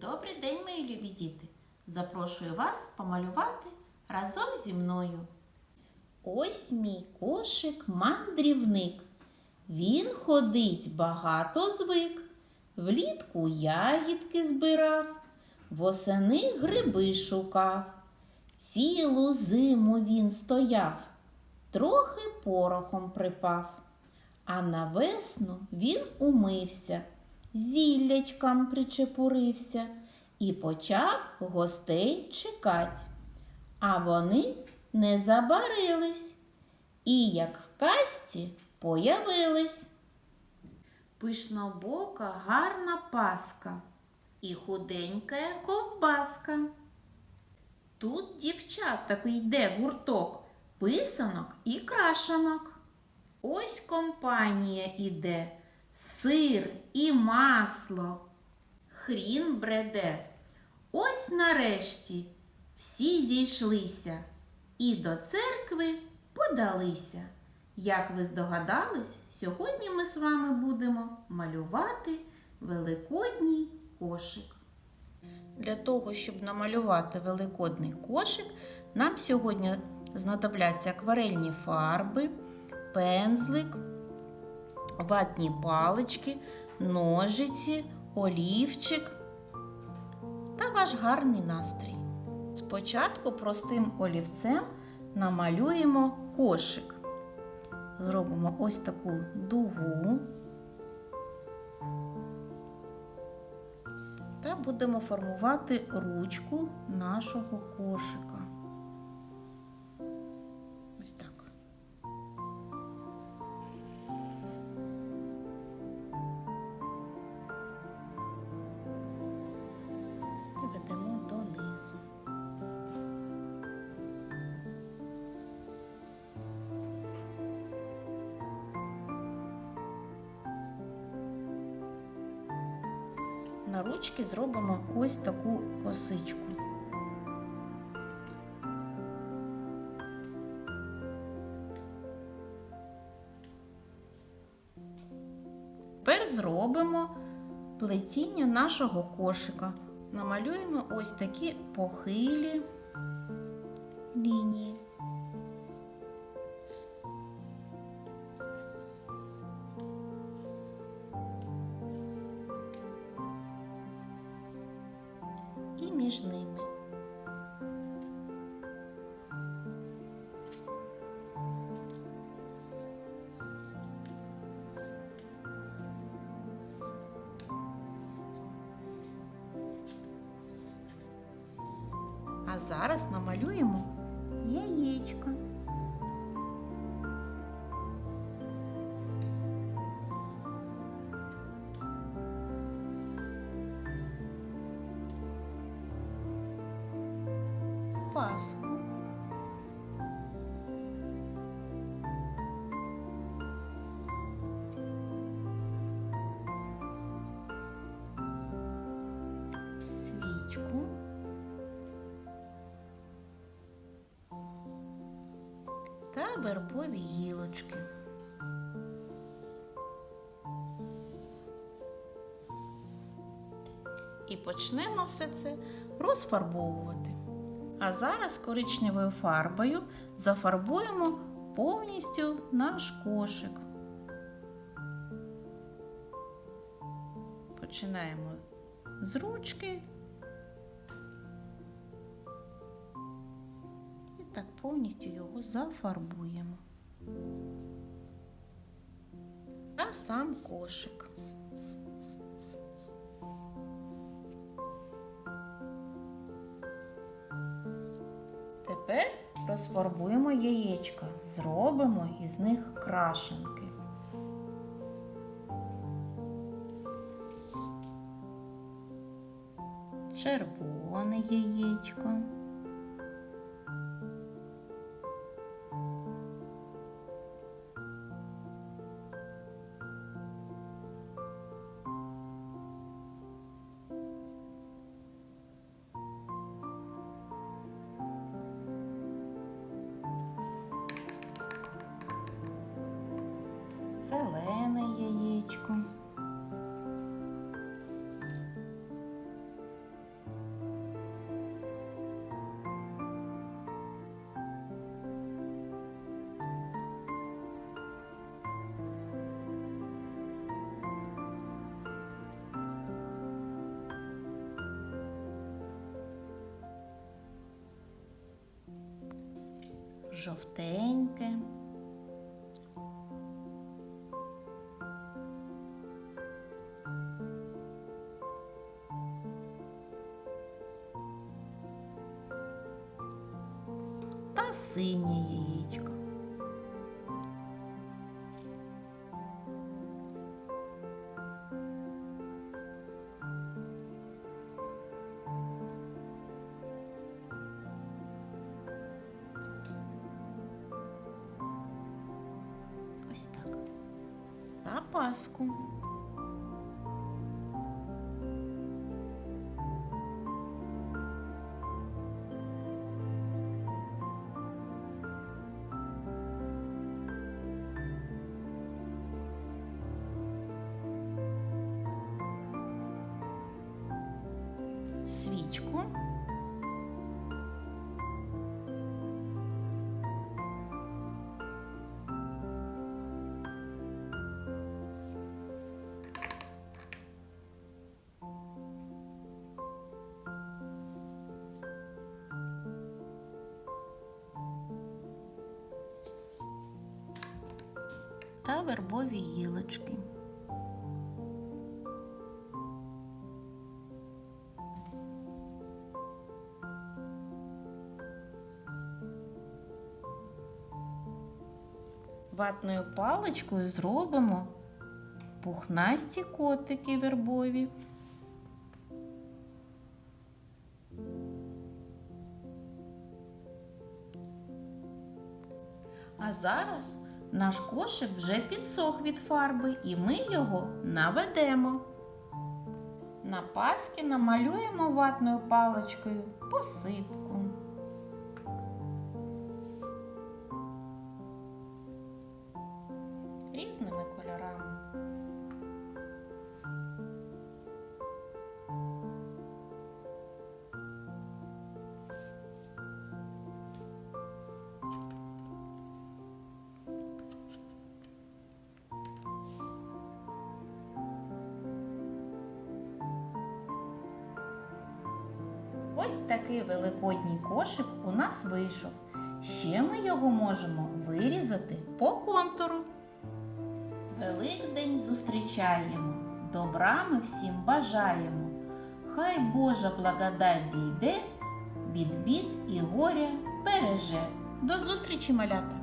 Добрий день, мої любі діти! Запрошую вас помалювати разом зі мною. Ось мій кошик мандрівник. Він ходить багато звик. Влітку ягідки збирав, восени гриби шукав. Цілу зиму він стояв, трохи порохом припав. А на весну він умився, зіллячкам причепурився і почав гостей чекать. А вони не забарились і, як в касті, появились. Пишнобока гарна паска і худенька ковбаска. Тут дівчат такий йде гурток, писанок і крашанок. Ось компанія іде, сир і масло, хрін бреде. Ось нарешті всі зійшлися і до церкви подалися. Як ви здогадались, сьогодні ми з вами будемо малювати великодній кошик. Для того, щоб намалювати великодний кошик, нам сьогодні знадобляться акварельні фарби, пензлик, ватні палички, ножиці, олівчик та ваш гарний настрій. Спочатку простим олівцем намалюємо кошик. Зробимо ось таку дугу та будемо формувати ручку нашого кошика. На ручки зробимо ось таку косичку. Тепер зробимо плетіння нашого кошика. Намалюємо ось такі похилі лінії. Зараз намалюємо яєчко. Пасху. Та вербові гілочки. І почнемо все це розфарбовувати. А зараз коричневою фарбою зафарбуємо повністю наш кошик. Починаємо з ручки. Так повністю його зафарбуємо. А сам кошик. Тепер розфарбуємо яєчка, зробимо із них крашенки. Червоне яєчко. Жовтеньке. Та синє яєчко. Паску. Свічку. Вербові гілочки. Ватною паличкою зробимо пухнасті котики вербові. А зараз наш кошик вже підсох від фарби, і ми його наведемо. На паски намалюємо ватною паличкою посипку. Різними кольорами. Ось такий великодній кошик у нас вийшов. Ще ми його можемо вирізати по контуру. Великдень зустрічаємо, добра ми всім бажаємо. Хай Божа благодать дійде, від бід і горя береже. До зустрічі, малята!